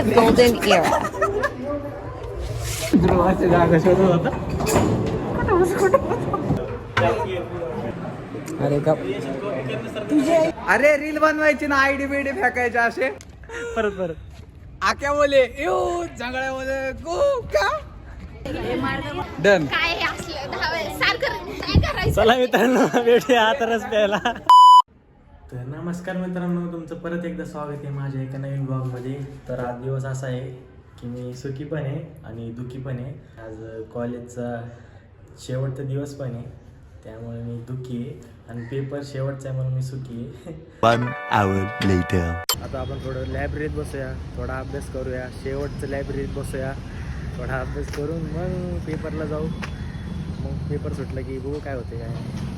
of golden era. अरे का अरे रील बनवायची ना आयडी बिडी फेकायचे असे. परत परत. आक्या बोले येऊ जंगळ्या बोले गो का? डन काय हे असलं दहा वेळेस सारखं काय करायचं? चला मित्रांनो भेटूया आता रस प्यायला. तर नमस्कार मित्रांनो तुमचं परत एकदा स्वागत आहे माझ्या एका नवीन ब्लॉगमध्ये. तर आज दिवस असा आहे की मी सुखी पण आहे आणि दुखी पण आहे. आज कॉलेजचा शेवटचा दिवस पण आहे त्यामुळे मी दुःखी आहे आणि पेपर शेवटचा आहे म्हणून मी सुखी आहे. One hour later. आता आपण थोडं लायब्ररीत बसूया थोडा अभ्यास करूया शेवटचं लायब्ररीत बसूया थोडा अभ्यास करून मग पेपरला जाऊ. मग पेपर सुटलं की बघू काय होते काय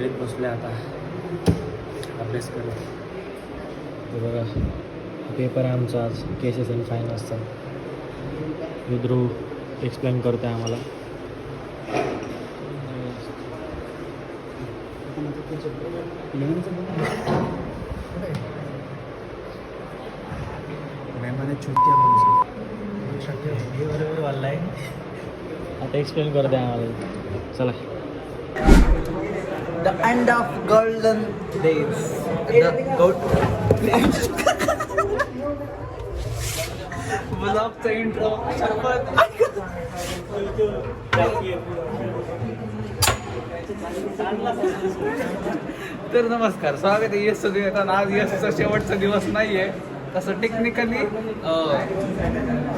घरी बसले आता. अभ्यास करू. ते बघा पेपर आहे आमचा आज केसेस आणि फायनान्सचा विद्रू एक्सप्लेन करतो आहे आम्हाला. आता एक्सप्लेन करते आम्हाला. चला. The golden of golden days ब्लॉगचा intro तर नमस्कार स्वागत आहे. यशचं दिवस आज येसचा शेवटचा दिवस नाहीये. तसं टेक्निकली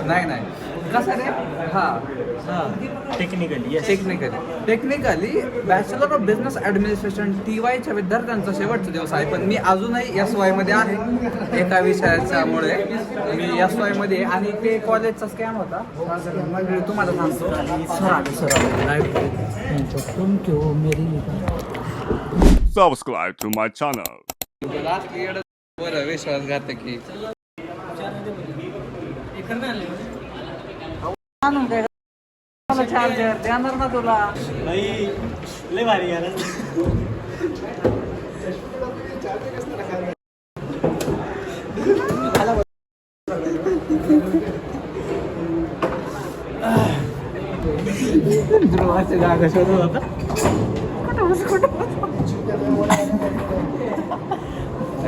नाही नाही. कसं रे? हा. Technically technically technically bachelor of business administration T वायच्या विद्यार्थ्यांचा शेवटचा दिवस आहे. पण मी अजूनही एस वायमध्ये आहे. एका विषयाच्यामुळे मी एस वायमध्ये आहे. आणि ते कॉलेजचा स्कॅम होता. मंडळी तुम्हाला सांगतो. Subscribe to my channel. Last year बरं विश्वासघात की. चार्जर देणार ना तुला लय भारी यार ध्रुवाची जागा शोधत होता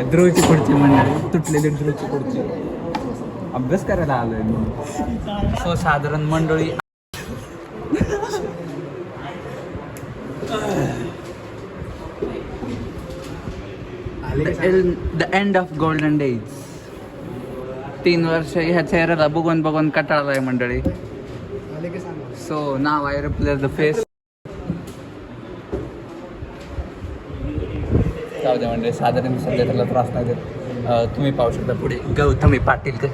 ध्रुवची पुढची मंडळी तुटलेली ध्रुवची पुढची. अभ्यास करायला आलोय मी. सो साधारण मंडळी the end of golden days तीन वर्ष ह्या चेहऱ्याला बघून बघून कटाळलाय मंडळी. So now I replace the face जाऊ दे म्हणजे साधारण सध्या त्याला त्रास नाही देत. तुम्ही पाहू शकता पुढे. गौतमी पाटील ते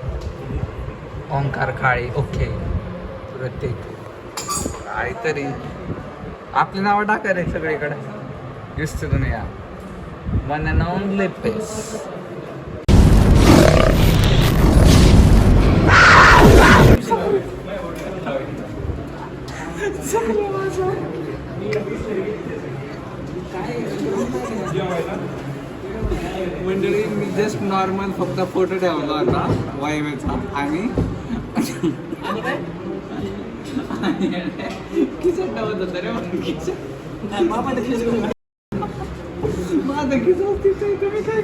ओंकार काळे ओके. प्रत्येक काहीतरी. आपली नावं टाका रे सगळीकडे. दिसते या one and only place just normal फक्त फोटो ठेवला होता वायवेचा आणि किचन ठेवत होता रे किचन. माझं किचन तिथे तुम्ही काय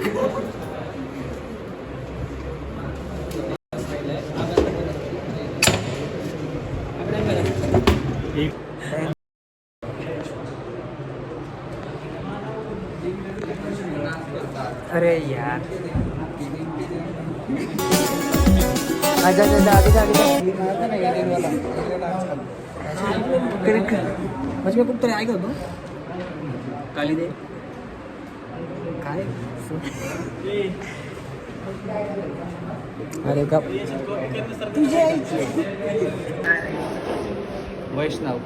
म्हणजे मी कुठतरी ऐकत होतो काली दे काय अरे का वैष्णव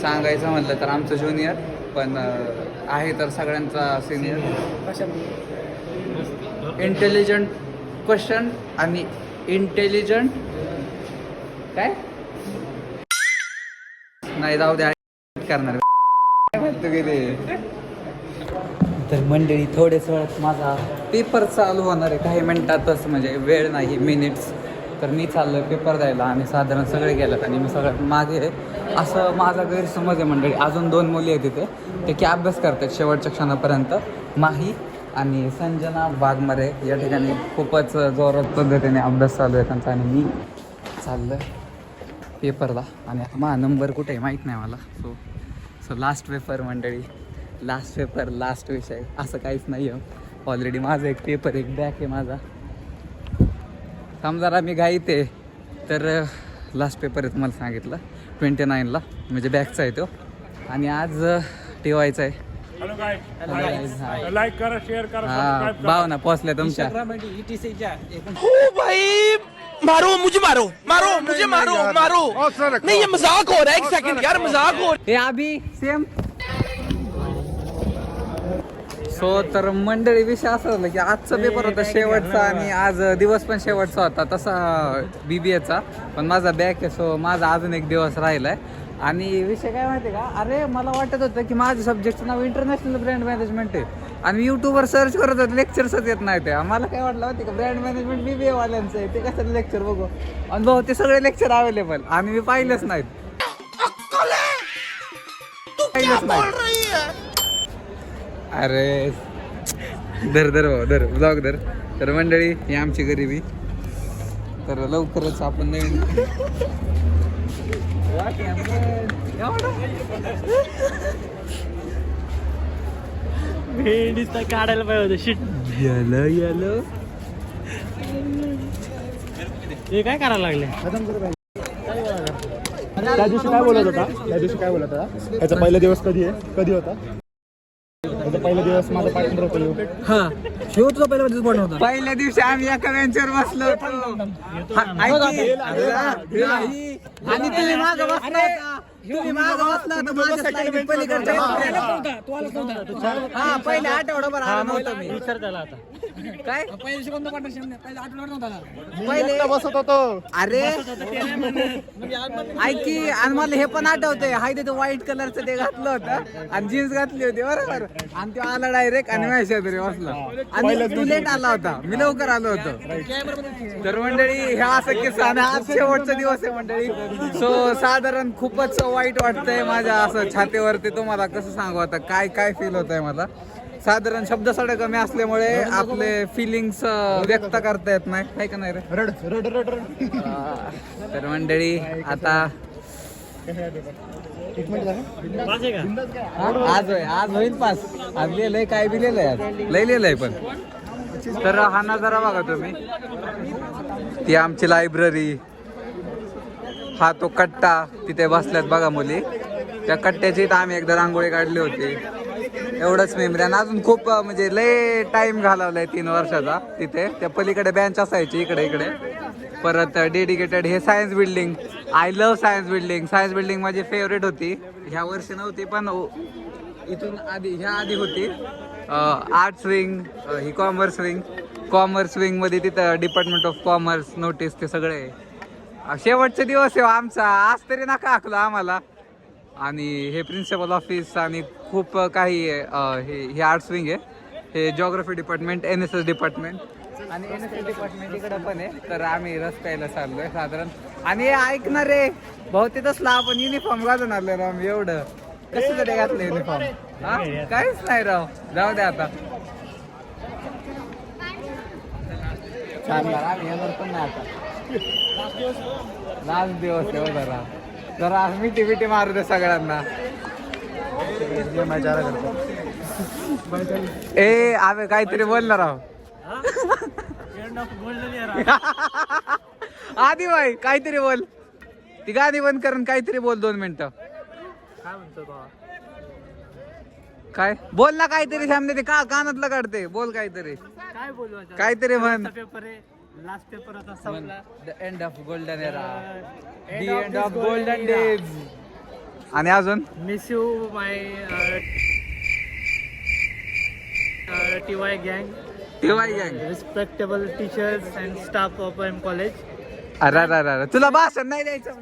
सांगायचं म्हटलं तर आमचं ज्युनियर पण आहे तर सगळ्यांचा सिनियर इंटेलिजंट क्वेश्चन आणि इंटेलिजंट काय? नाही जाऊ द्या. करणार. तर मंडळी थोडेच वेळात माझा पेपर चालू होणार आहे. काही मिनिटातच म्हणजे वेळ नाही मिनिट्स तर मी चाललोय पेपर द्यायला. आणि साधारण सगळे गेलेत आणि मी सगळ्यात मागे असं माझा गैरसमज आहे मंडळी. अजून दोन मुली आहेत तिथे. ते की अभ्यास करतात शेवटच्या क्षणापर्यंत? माही आणि संजना वाघमारे. या ठिकाणी खूपच जोरात पद्धतीने अभ्यास चालू आहे त्यांचा आणि मी चाललं पेपरला आणि माझा नंबर कुठे आहे माहीत नाही मला. सो सो लास्ट पेपर मंडळी लास्ट पेपर लास्ट विषय. असं काहीच नाही आहे ऑलरेडी माझा एक पेपर एक बॅक आहे माझा. समजा मी घाईत आहे. तर लास्ट पेपर आहे तुम्हाला सांगितलं. ट्वेंटी नाईनला म्हणजे बॅकचा आहे तो. आणि आज ठेवायचा आहे. हा. लाईक करा शेअर करा हा सबस्क्राईब करा. भाव ना पोचल्या तुमच्या मारो मुझे मारो मारो मुझे मारो मारो। नहीं ये मजाक हो रहा है एक सेकंड यार मजाक हो हे। अभि सेम। सो तर मंडळी विषय असं झालं की आजचा पेपर होता शेवटचा आणि आज दिवस पण शेवटचा होता. तसा बी बी एचा पण माझा बॅक आहे सो माझा अजून एक दिवस राहिलाय. आणि विषय काय माहिती का? अरे मला वाटत होतं की माझ्या सब्जेक्टचं नाव इंटरनॅशनल ब्रँड मॅनेजमेंट आहे. आणि यूट्यूबवर सर्च करत होतो लेक्चर्सच येत नाही ते आम्हाला काय वाटलं माहिती का? ब्रँड मॅनेजमेंट बी बी वाल्यांचं आहे. ते कसं लेक्चर बघू? आणि भाऊ ते सगळे लेक्चर अवेलेबल आणि मी पाहिलेच नाहीत. पाहिलंच नाही अरे धर धर भाऊ धर. ब्लॉग धर. तर मंडळी ही आमची गरिबी. तर लवकरच आपण नवीन भेंडीचा काढायला पाहिजे होतं. शिट. यालो यालो. हे काय करायला लागले? त्या दिवशी काय बोलत होता? त्या दिवशी काय बोलत होता? याचा पहिला दिवस कधी आहे? कधी होता? याचा पहिला दिवस माझा पार्टनर होतो ह्यो. पहिल्या दिवशी आम्ही एका बेंचवर बसलो होतो. हा, ऐक की. नाही. आणि तुम्ही माग बसला तुम्ही माग बसला होता माझ्या slide पलीकडच्या बाजूला. हा पहिले आठवडाभर आला नव्हतो मी. विचार त्याला आता. काय? मी एकटा बसत होतो. अरे. ऐक की आणि मला हे पण आठवतंय. हाय ते व्हाईट कलरचं ते घातलं होतं. आणि जीन्स घातली होती बरोबर. आणि तो आला डायरेक्ट आणि माझ्या शेजारी बसला. आणि तू लेट आला होता. मी लवकर आलो होतो. तर मंडळी ह्या असं किस्सा आणि आज शेवटचा दिवस आहे मंडळी. सो साधारण खूपच वाईट वाटतंय माझ्या असं छातीवरती. तुम्हाला कसं सांगू आता? काय काय फील होत आहे मला? साधारण शब्दसाडे कमी असल्यामुळे आपले फिलिंग्स व्यक्त करता येत नाही. काय का नाही रे? रड रड रड रड. तर मंडळी आता आज होय आज होईल पास. आज लिहिलंय काय बी लिहिलंय आज. लय लिहिलंय पण. तर हा नजारा बघा तुम्ही. ती आमची लायब्ररी हा तो कट्टा तिथे बसल्यात बघा मुली. त्या कट्ट्याची तर आम्ही एकदा रांगोळी काढली होती. एवढंच मेमरी आणि अजून खूप म्हणजे लय टाइम घालवलाय तीन वर्षाचा तिथे. त्या पलीकडे बेंच असायची इकडे इकडे. परत डेडिकेटेड हे science building I love science building science building माझी फेवरेट होती. ह्या वर्षी नव्हती पण इथून आधी ह्या आधी होती. आर्ट्स विंग ही कॉमर्स विंग कॉमर्स विंगमध्ये तिथं डिपार्टमेंट ऑफ कॉमर्स नोटीस ते सगळे. शेवटचे दिवस आहे हो आमचा. आज तरी नका आखलं आम्हाला. आणि हे प्रिन्सिपल ऑफिस आणि खूप काही हे हे आर्ट्स विंग आहे. हे geography department N S S department आणि एन एस एस डिपार्टमेंट इकडं पण आहे. तर आम्ही रस्त्याला आहे साधारण. आणि हे ऐकणार रे बहुतेक ला आपण युनिफॉर्म घालून आलो राम एवढं. कसं तरी घातलं युनिफॉर्म काहीच नाही राव. जाऊ दे आता. छान आम्ही येणार पण नाही आता. लास्ट दिवस आहे जरा. जरा मिठी मिठी मारू दे सगळ्यांना. ए आम्ही काहीतरी बोलणार आहो आधी बाई काहीतरी बोल. ती गाणी बंद करून काहीतरी बोल दोन मिनिटं. काय? म्हणतो काय बोल ना काहीतरी सामने ते का कानातलं काढते? बोल काहीतरी. काय बोलू आता? काहीतरी म्हण. पेपर आहे. लास्ट पेपर आता संपला. The end of golden era the end of golden days आणि अजून? Miss you my T Y गँग तेव्हा गँग respectable teachers and staff of M College. अरे अरे अरे. तुला भाषण नाही द्यायचं.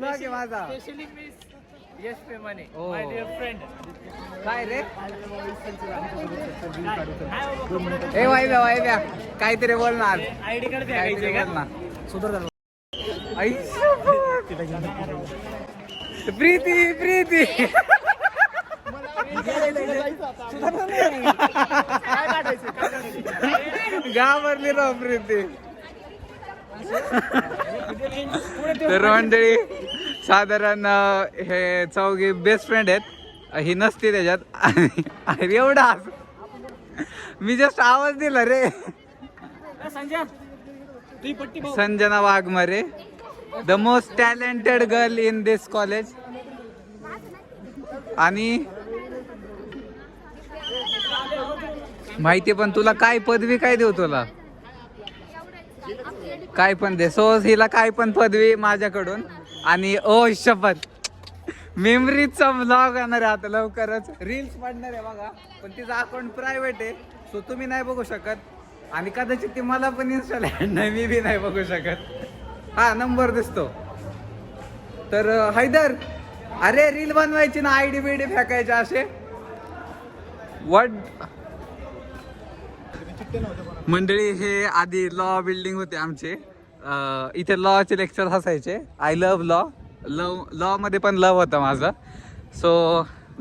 माझा ओ. काय रे? ए वाईव्या वाईव्या काहीतरी बोलणार आयडी कार्ड काहीतरी बोलणार आई प्रीती प्रीती. घाबरली राव प्रीती. तर मंडळी साधारण हे चौघी बेस्ट फ्रेंड आहेत. ही नसते त्याच्यात. आणि एवढा मी जस्ट आवाज दिला रे. Sanjana Waghmare the most talented girl in this college आणि माहिती पण तुला काय पदवी काय देऊ तुला? काय पण दे. सो हिला काय पण पदवी माझ्याकडून. आणि ओ शपथ. मेमरीचा ब्लॉग येणार आहे आता लवकरच. रील्स पडणार आहे बघा. पण तिचं अकाउंट प्रायव्हेट आहे सो तुम्ही नाही बघू शकत. आणि कदाचित ती मला पण इन्स्टॉल नाही मी बी नाही बघू शकत. हा नंबर दिसतो. तर हैदर अरे रील बनवायची ना आयडी बिडी फेकायचे असे. वट मंडळी हे आधी लॉ बिल्डिंग होते आमचे. इथे लॉचे लेक्चर असायचे. I love law love law मध्ये पण लव होता माझं. So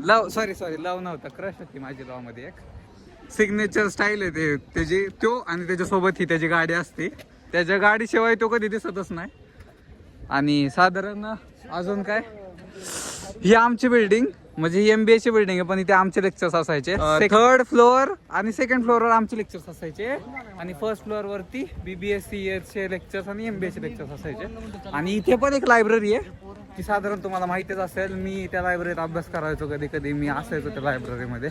love sorry sorry love नव्हतं. क्रश होती माझी लॉ मध्ये एक. सिग्नेचर स्टाईल आहे ते. त्याची तो आणि त्याच्यासोबत ही त्याची गाडी असते. त्याच्या गाडीशिवाय तो कधी दिसतच नाही. आणि साधारण अजून काय? ही आमची बिल्डिंग म्हणजे ही एमबीए ची बिल्डिंग आहे पण इथे आमचे लेक्चर्स असायचे. थर्ड फ्लोअर आणि सेकंड फ्लोअरवर आमचे लेक्चर्स असायचे. आणि फर्स्ट फ्लोअर वरती बीबीएस सी चे लेक्चर्स आणि एमबीए चे लेक्चर्स असायचे. आणि इथे पण एक लायब्ररी आहे ती साधारण तुम्हाला माहितीच असेल मी त्या लायब्ररीत अभ्यास करायचो कधी कधी मी असायचो त्या लायब्ररीमध्ये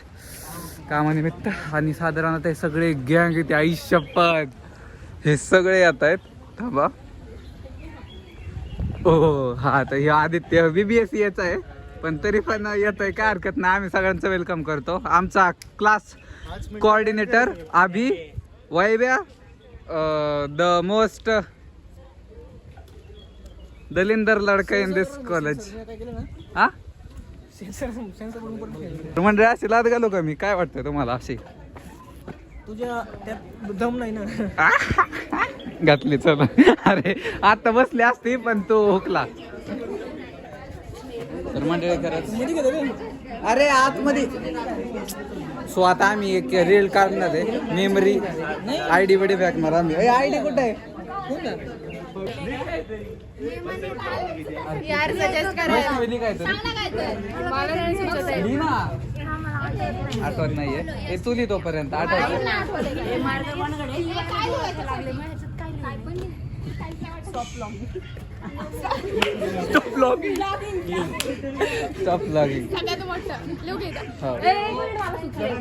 कामानिमित्त आणि साधारण हे सगळे गँग इथे आई शपथ. हे सगळे येत आहेत. थांबा. हो हा तर हे आदित्य बीबीएस याचा आहे. पण तरी पण येत आहे. काय हरकत नाही. आम्ही सगळ्यांचं वेलकम करतो. आमचा क्लास कोऑर्डिनेटर अभि वैव्या द मोस्ट दलिंदर लडका इन दिस कॉलेज हा? म्हणजे अशी लाद घालू का मी? काय वाटतंय तुम्हाला अशी? तुझ्या त्यात दम नाही ना? घातली चल. अरे आता बसली असती पण तो हुकला. तर मंडळी खरंच. अरे आतमध्ये. सो आता आम्ही एक रील काढणार आहे. मेमरी आय डी बडी फेकणार आम्ही. आय डी कुठे आहे? यार सजेस्ट करायला. आठवत नाहीये. हे तू लिही तोपर्यंत आठवत? Stop logging. हो. मला सुचलंय.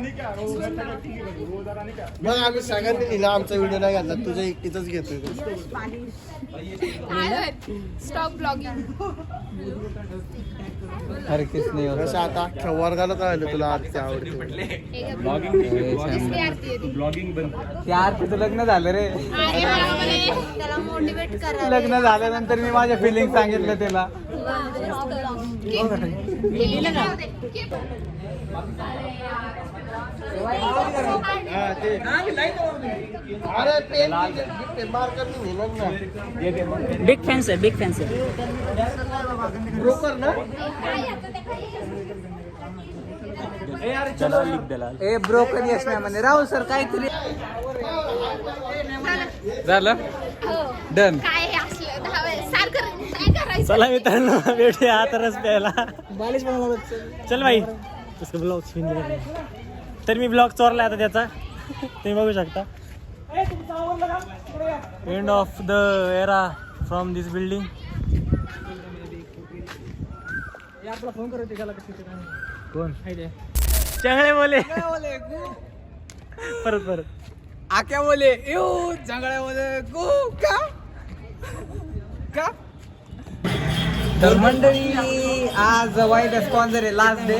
मग आम्ही सगळ्यांनी लिहिला आमचा व्हिडिओ नाही घातला. तुझ्या एकटीच घेतोय स्टॉप ब्लॉगिंग हर किस नाही होत. कसं आता अख्ख्या वर्गाला कळलं तुला आवडते. आरती आहे ती. ते आरतीचं लग्न झालं रे. अरे बापरे. त्याला मोटिवेट करा लग्न झाल्यानंतर मी माझ्या फिलिंग सांगितलं त्याला. ना बिग फॅन्स आहे बिग फॅन्स आहे. ब्रोकर ना? ए ब्रोकर यश नाही म्हणे. राहुल सर काहीतरी झालं? हो. डन काय हे चला मित्रांनो भेटूया आता रस प्यायला चल भाई तसं ब्लॉग तर मी ब्लॉग चोरला आता त्याचा. तुम्ही बघू शकता. End of the era from this building कोण? चांगले बोले. परत परत. आक्या बोले येऊ चांगल्या बोले गो का? का? तर मंडळी आज वाईट स्पॉन्सर आहे लास्ट डे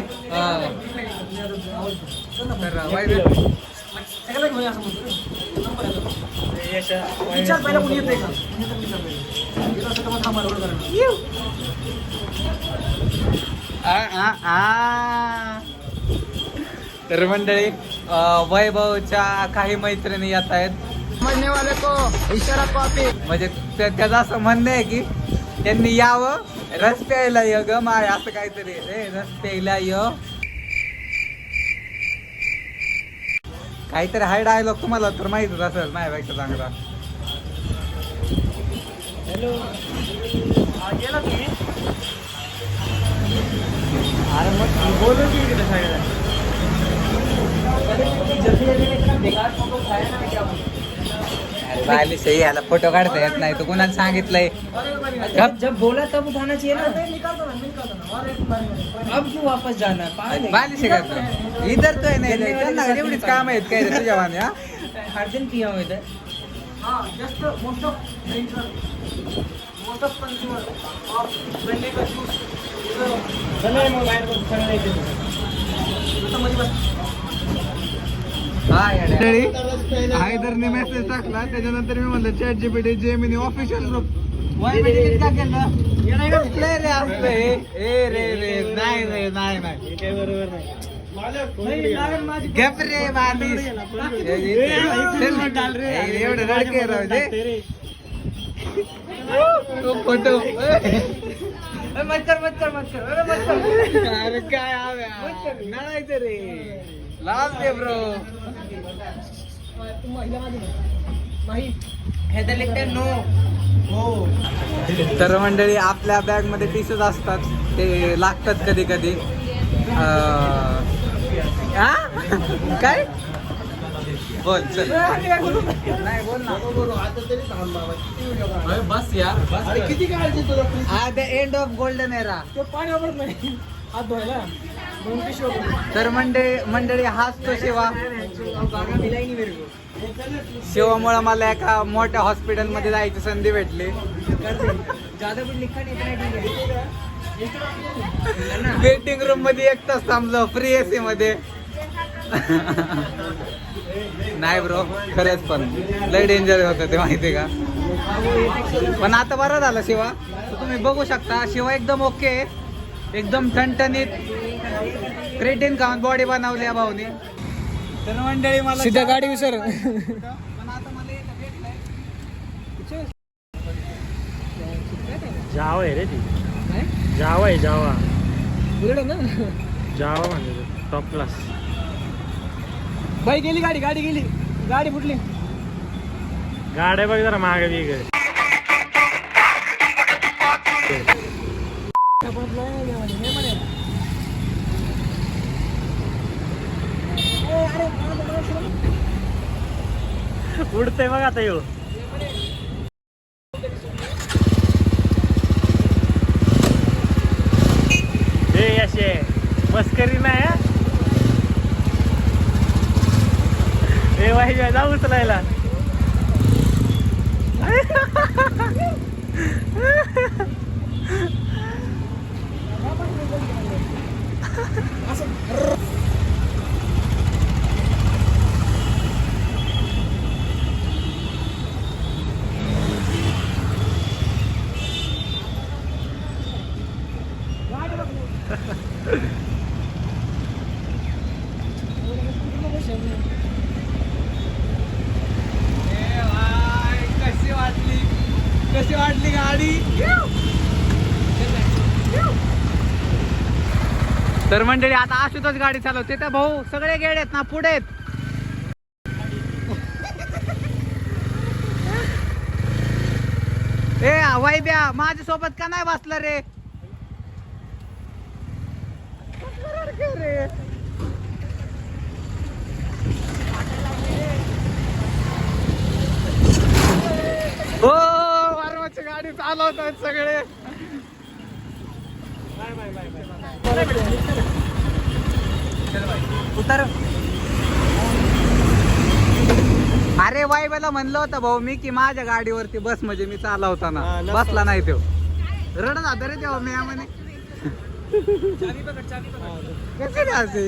तर वाईट मंडळी वैभवच्या काही मैत्रिणी येत आहेत. म्हणणेवाले को इशारा कॉपी. म्हणजे त्या- त्याचं असं म्हणणं आहे की त्यांनी यावं रस प्यायला य ग माय असं काहीतरी रे रस प्यायला य. काहीतरी हाय डायलॉग तुम्हाला तर माहितच असेल माझ्यापेक्षा चांगला. गेला तुम्ही अरे मग बोलू की तिथे सगळ्या राहिली सही याला फोटो काढता येत नाही. तर कोणाला सांगितलंय? गप. जब बोला तब उठाना चाहिए ना. अब क्यों वापस जाना है? इधर तो आहे नाही. त्यांना एवढीच काम आहेत काय तुझ्या वाणी, हा? हर दिन पिया हूँ इधर। हाँ just most of most of consumer का बस, हैदरने मेसेज टाकला त्याच्यानंतर मी म्हणलं chat GPT Gemini official group हे एवढं रडके राहू दे तो फोटो. मच्छर मच्छर मच्छर. अरे मच्छर. अरे काय हव्या नळायचं रे. लास्ट दे ब्रो. नो. हो. तर मंडळी आपल्या बॅगमध्ये टीशर्ट असतात. ते लागतात कधी कधी. काय? बोल चल. नाही बोल ना. बस यार किती काळजी तुला the end of golden era तो पाणी वापरत नाही. हात धुवायला. तर मंडळी मंडळी हाच तो शिवा सेवामुळे मला एका मोठ्या हॉस्पिटलमध्ये जायची संधी भेटली. वेटिंग रूममध्ये एक तास थांबलो फ्री एसी मध्ये. नाही ब्रो खरंच पण. लय डेंजर होतं ते माहिती का? पण आता बरं झालं शिवा तुम्ही बघू शकता शिवा एकदम ओके एकदम ठणठणीत. क्रेटिन खाऊन बॉडी बनवली या भाऊनी. तर मंडळी मला सीधा गाडी विसर. पण आता मला इथं भेटलंय. जावा आहे रे ती. जावा आहे जावा. ना. जावा म्हणजे टॉप क्लास बाई गेली गाडी गाडी गेली. गाडी फुटली. गाड्या बघ जरा मागे वेगळे उडते बघ आता येऊ हे असे मस्करी नाही हा? वाई जाऊ उचलायला ए भाई, कशी वाटली कशी वाटली गाडी तर मंडळी आता आशुतोच गाडी चालवते. तर भाऊ सगळे गेड आहेत ना पुढे आहेत. ए वैब्या माझ्या सोबत का नाही बसला रे? हो वारवाची गाडी चालवतात सगळे. उतर. अरे वाईबाला म्हणलं होतं भाऊ मी की माझ्या गाडीवरती बस म्हणजे मी चालवताना. हा, नसतो. बसला नाही तो. रडत होता रे तेव्हा मी म्हणे कसे असे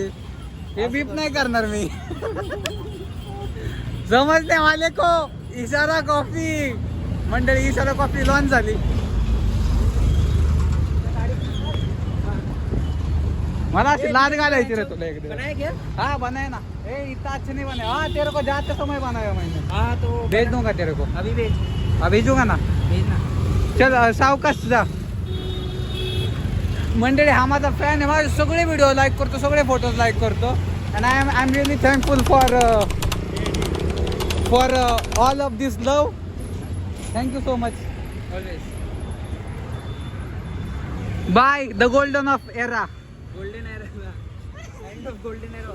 हे बीप नाही करणार मी. समजते वाले को इशारा कॉफी मंडळी इशारा कॉफी लॉन्च झाली. मला अशी लाद घालायची रे तुला एकदा हाँ बनाए ना. ए इतना अच्छा नहीं बने हाँ तेरे को जाते समय बनाया मैंने. हाँ तो भेज दूंगा तेरे को. अभी भेज. अभी भेजूंगा ना. भेजना चल अ, सावकाश जा. मंडळी हा माझा फॅन आहे. माझे सगळे व्हिडिओ लाईक करतो सगळे फोटोज लाईक करतो. And I am I am really thankful for for all of this love thank you so much always bye the golden of era golden era golden era